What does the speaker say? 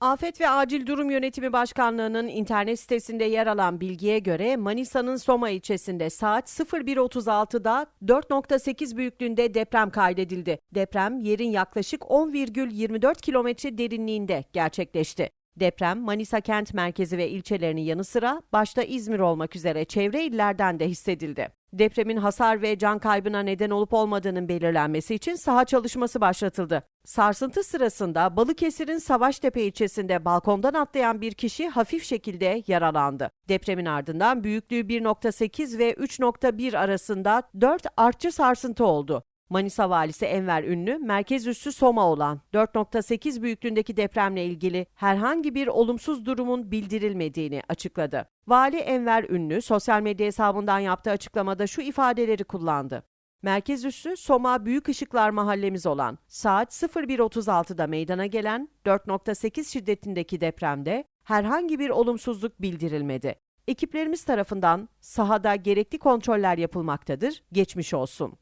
Afet ve Acil Durum Yönetimi Başkanlığı'nın internet sitesinde yer alan bilgiye göre Manisa'nın Soma ilçesinde saat 01.36'da 4.8 büyüklüğünde deprem kaydedildi. Deprem yerin yaklaşık 10,24 kilometre derinliğinde gerçekleşti. Deprem Manisa kent merkezi ve ilçelerinin yanı sıra başta İzmir olmak üzere çevre illerden de hissedildi. Depremin hasar ve can kaybına neden olup olmadığının belirlenmesi için saha çalışması başlatıldı. Sarsıntı sırasında Balıkesir'in Savaştepe ilçesinde balkondan atlayan bir kişi hafif şekilde yaralandı. Depremin ardından büyüklüğü 1.8 ve 3.1 arasında 4 artçı sarsıntı oldu. Manisa valisi Enver Ünlü, merkez üssü Soma olan 4.8 büyüklüğündeki depremle ilgili herhangi bir olumsuz durumun bildirilmediğini açıkladı. Vali Enver Ünlü, sosyal medya hesabından yaptığı açıklamada şu ifadeleri kullandı. Merkez üssü Soma Büyük Işıklar mahallemiz olan saat 01.36'da meydana gelen 4.8 şiddetindeki depremde herhangi bir olumsuzluk bildirilmedi. Ekiplerimiz tarafından sahada gerekli kontroller yapılmaktadır. Geçmiş olsun.